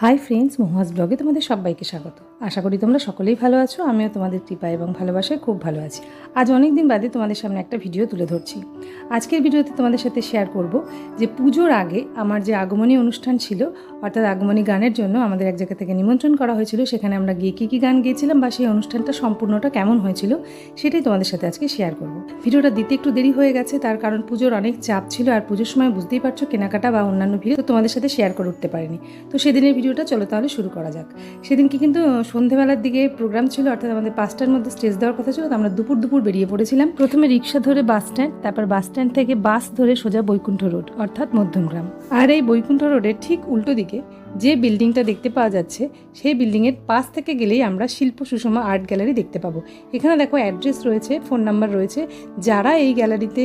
Hi friends মহাজ ব্লগে তোমাদের সবাইকে স্বাগত। আশা করি তোমরা সকলেই ভালো আছো। আমিও তোমাদের কৃপা এবং ভালোবাসায় খুব ভালো আছি। আজ অনেক দিন বাদে তোমাদের সামনে একটা ভিডিও তুলে ধরছি। আজকের ভিডিওতে তোমাদের সাথে শেয়ার করব যে পুজোর আগে আমার যে আগমনী অনুষ্ঠান ছিল, অর্থাৎ আগমনী গানের জন্য আমাদের এক জায়গা থেকে নিমন্ত্রণ করা হয়েছিল। সেখানে আমরা গিয়ে কী কী গান গিয়েছিলাম বা সেই অনুষ্ঠানটা সম্পূর্ণটা কেমন হয়েছিল, সেটাই তোমাদের সাথে আজকে শেয়ার করব। ভিডিওটা দিতে একটু দেরি হয়ে গেছে, তার কারণ পুজোর অনেক চাপ ছিল আর পুজোর সময় বুঝতেই পারছ, কেনাকাটা বা অন্যান্য ভিডিও তোমাদের সাথে শেয়ার করে উঠতে পারিনি। তো সেদিনের ভিডিওটা চলো তাহলে শুরু করা যাক। সেদিনকে কিন্তু সন্ধেবেলার দিকে প্রোগ্রাম ছিল, অর্থাৎ আমাদের পাঁচটার মধ্যে স্টেজ দেওয়ার কথা ছিল, তো আমরা দুপুর দুপুর বেরিয়ে পড়েছিলাম। প্রথমে রিক্সা ধরে বাস স্ট্যান্ড তারপর বাস স্ট্যান্ড থেকে বাস ধরে সোজা বৈকুণ্ঠ রোড অর্থাৎ মধ্যমগ্রাম আর এই বৈকুণ্ঠ রোডের ঠিক উল্টো দিকে যে বিল্ডিংটা দেখতে পাওয়া যাচ্ছে, সেই বিল্ডিংয়ের পাশ থেকে গেলেই আমরা শিল্প সুষমা আর্ট গ্যালারি দেখতে পাবো। এখানে দেখো অ্যাড্রেস রয়েছে ফোন নাম্বার রয়েছে। যারা এই গ্যালারিতে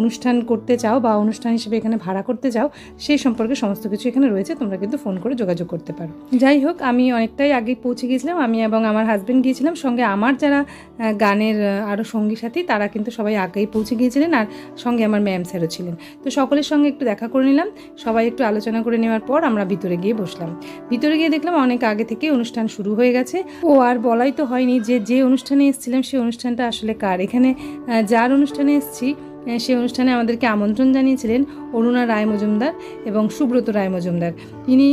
অনুষ্ঠান করতে চাও বা অনুষ্ঠান হিসেবে এখানে ভাড়া করতে চাও, সেই সম্পর্কে সমস্ত কিছু এখানে রয়েছে, তোমরা কিন্তু ফোন করে যোগাযোগ করতে পারো। যাই হোক, আমি অনেকটাই আগে পৌঁছে গিয়েছিলাম, আমি এবং আমার হাজব্যান্ড গিয়েছিলাম। সঙ্গে আমার যারা গানের আরও সঙ্গী সাথী, তারা কিন্তু সবাই আগেই পৌঁছে গিয়েছিলেন আর সঙ্গে আমার ম্যাম স্যারও ছিলেন। তো সকলের সঙ্গে একটু দেখা করে নিলাম। সবাই একটু আলোচনা করে নেওয়ার পর আমরা ভিতরে গিয়ে বসলাম। ভিতরে গিয়ে দেখলাম অনেক আগে থেকে অনুষ্ঠান শুরু হয়ে গেছে। ও আর বলাই তো হয়নি যে যে অনুষ্ঠানে এসেছিলাম সেই অনুষ্ঠানটা আসলে কার? এখানে যার অনুষ্ঠানে এসেছি সেই অনুষ্ঠানে আমাদেরকে আমন্ত্রণ জানিয়েছিলেন অরুণা রায় মজুমদার এবং সুব্রত রায় মজুমদার। তিনি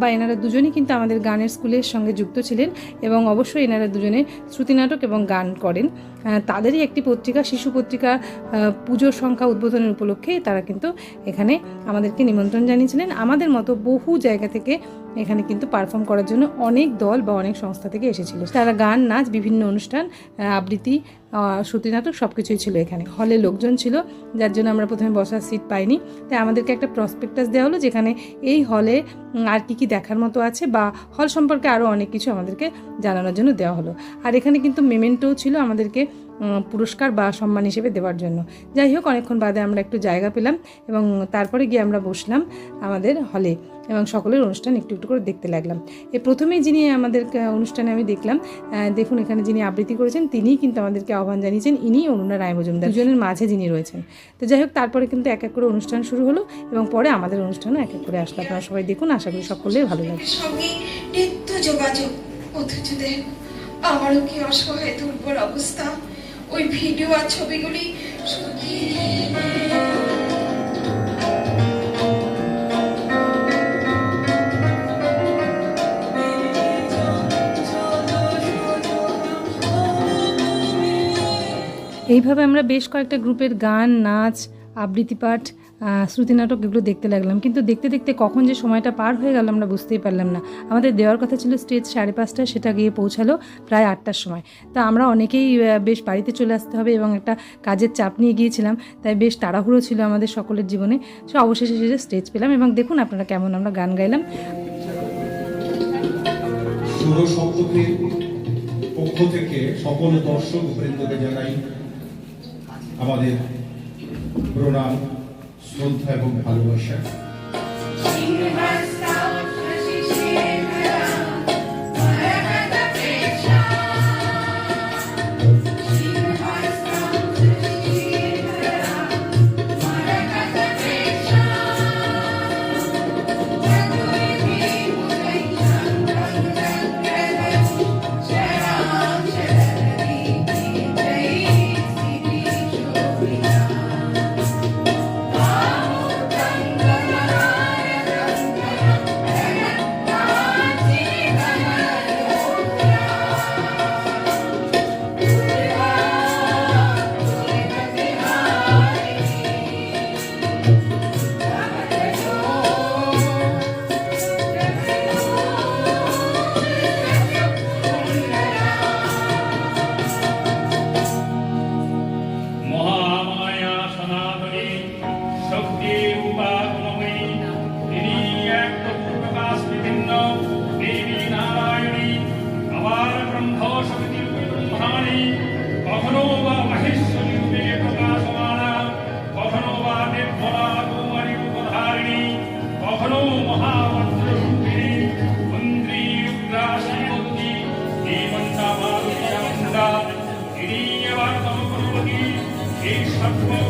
বা এনারা দুজনই কিন্তু আমাদের গানের স্কুলের সঙ্গে যুক্ত ছিলেন এবং অবশ্যই এনারা দুজনে শ্রুতি নাটক এবং গান করেন। তাদেরই একটি পত্রিকা, শিশু পত্রিকা পুজোর সংখ্যা উদ্বোধনের উপলক্ষে তারা কিন্তু এখানে আমাদেরকে নিমন্ত্রণ জানিয়েছিলেন। আমাদের মতো বহু জায়গা থেকে এখানে কিন্তু পারফর্ম করার জন্য অনেক দল বা অনেক সংস্থা থেকে এসেছিল। তারা গান, নাচ, বিভিন্ন অনুষ্ঠান আবৃত্তি শ্রুতি নাটক সব কিছুই ছিল এখানে। হলে লোকজন ছিল, যার জন্য আমরা প্রথমে বসার সিট পাইনি। তাই আমাদেরকে একটা প্রসপেক্টাস দেওয়া হলো, যেখানে এই হলে আর কি কি দেখার মতো আছে বা হল সম্পর্কে আরও অনেক কিছু আমাদেরকে জানানোর জন্য দেওয়া হলো। আর এখানে কিন্তু মেমেন্টোও ছিল আমাদেরকে পুরস্কার বা সম্মান হিসেবে দেওয়ার জন্য। যাই হোক, অনেকক্ষণ বাদে আমরা একটু জায়গা পেলাম এবং তারপরে গিয়ে আমরা বসলাম আমাদের হলে এবং সকলের অনুষ্ঠান একটু একটু করে দেখতে লাগলাম। এ প্রথমেই যিনি আমাদের অনুষ্ঠানে আমি দেখলাম দেখুন এখানে যিনি আবৃত্তি করেছেন, তিনিই কিন্তু আমাদেরকে আহ্বান জানিয়েছেন ইনি অরুণা রায় মজুমদার দুজনের মাঝে যিনি রয়েছেন। তো যাই হোক, তারপরে কিন্তু এক এক করে অনুষ্ঠান শুরু হলো এবং পরে আমাদের অনুষ্ঠানও এক এক করে আসলো। আপনারা সবাই দেখুন, আশা করি সকলেই ভালো সঙ্গে যোগাযোগ কি অসহায় দুর্বল অবস্থা। ওই ভিডিও আর ছবিগুলি সত্যি এইভাবে আমরা বেশ কয়েকটা গ্রুপের গান নাচ আবৃত্তি পাঠ শ্রুতি নাটক এগুলো দেখতে লাগলাম। কিন্তু দেখতে দেখতে কখন যে সময়টা পার হয়ে গেল আমরা বুঝতেই পারলাম না। আমাদের দেওয়ার কথা ছিল স্টেজ সাড়ে পাঁচটায়, সেটা গিয়ে পৌঁছালো প্রায় আটটার সময়। তা আমরা অনেকেই বেশ বাড়িতে চলে আসতে হবে এবং একটা কাজের চাপ নিয়ে গিয়েছিলাম। তাই বেশ তাড়াহুড়ো ছিল আমাদের সকলের জীবনে। সে অবশেষে সেটা স্টেজ পেলাম এবং দেখুন আপনারা কেমন আমরা গান গাইলাম। পক্ষ থেকে সকল দর্শক, বৃন্দকে জানাই আমাদের প্রণাম। শ্রদ্ধা এবং ভালোবাসা। এই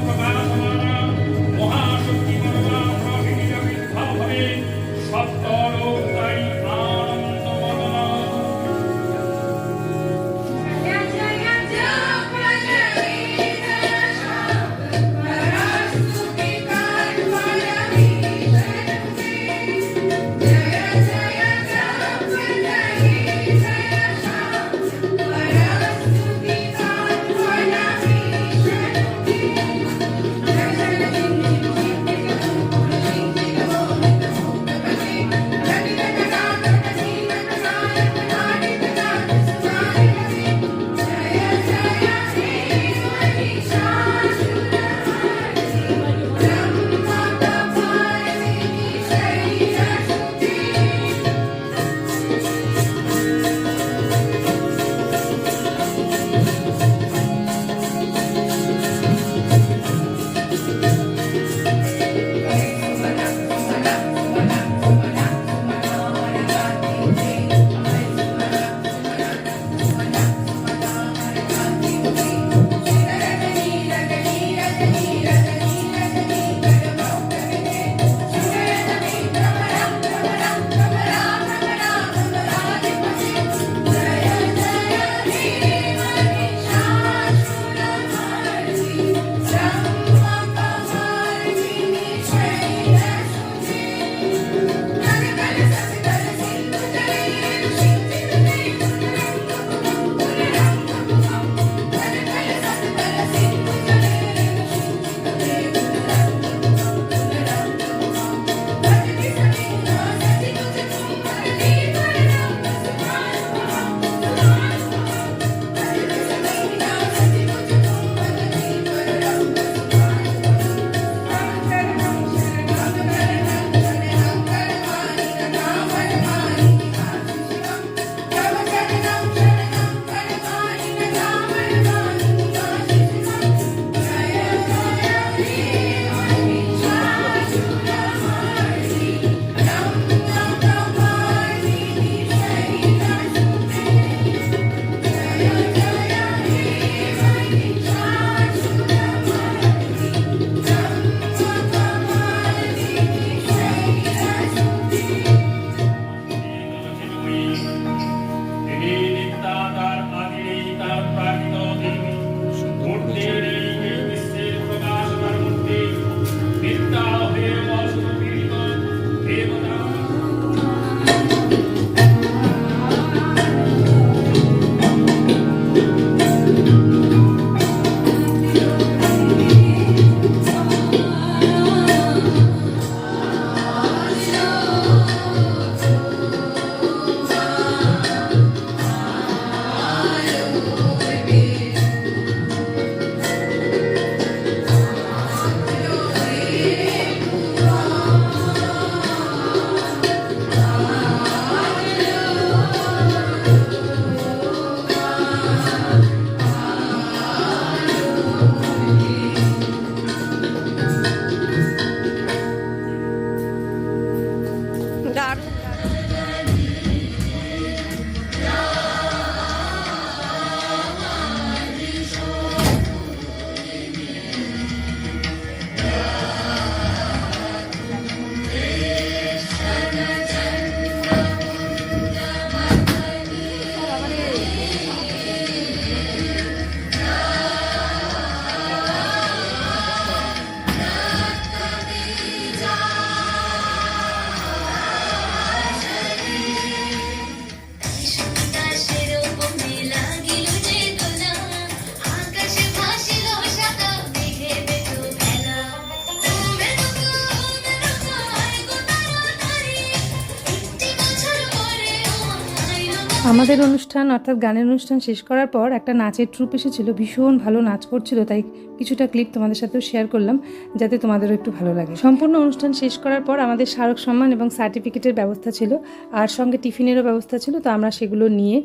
আমাদের অনুষ্ঠান অর্থাৎ গানের অনুষ্ঠান শেষ করার পর একটা নাচের ট্রুপ এসেছিল, ভীষণ ভালো নাচ করছিল, তাই কিছুটা ক্লিপ তোমাদের সাথেও শেয়ার করলাম, যাতে তোমাদেরও একটু ভালো লাগে। সম্পূর্ণ অনুষ্ঠান শেষ করার পর আমাদের স্মারক সম্মান এবং সার্টিফিকেটের ব্যবস্থা ছিল, আর সঙ্গে টিফিনেরও ব্যবস্থা ছিল, তো আমরা সেগুলো নিয়ে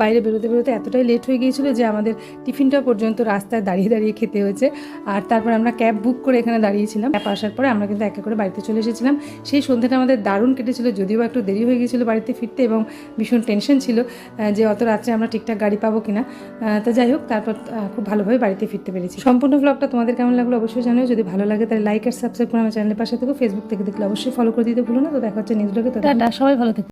বাইরে বেরোতে বেরোতে এতটাই লেট হয়ে গিয়েছিল যে আমাদের টিফিনটা পর্যন্ত রাস্তায় দাঁড়িয়ে দাঁড়িয়ে খেতে হয়েছে। আর তারপর আমরা ক্যাব বুক করে এখানে দাঁড়িয়েছিলাম। ক্যাব আসার পরে আমরা কিন্তু একা করে বাড়িতে চলে এসেছিলাম। সেই সন্ধ্যাটা আমাদের দারুণ কেটেছিল, যদিও একটু দেরি হয়ে গিয়েছিল বাড়িতে ফিরতে এবং ভীষণ টেনশন ছিল যে অত রাত্রে আমরা ঠিকঠাক গাড়ি পাবো কিনা। তো যাই হোক, তারপর খুব ভালোভাবে বাড়িতে ফিরতে পেরেছি। সম্পূর্ণ ব্লগটা তোমাদের কেমন লাগল অবশ্যই জানিও। যদি ভালো লাগে তাহলে লাইক আর সাবস্ক্রাইব করে আমার চ্যানেলের পাশে থেকে। ফেসবুক থেকে দেখলে অবশ্যই ফলো করে দিতে ভুলো না। তো দেখা হচ্ছে নিউজ ব্লগে তো সবাই ভালো থেকো।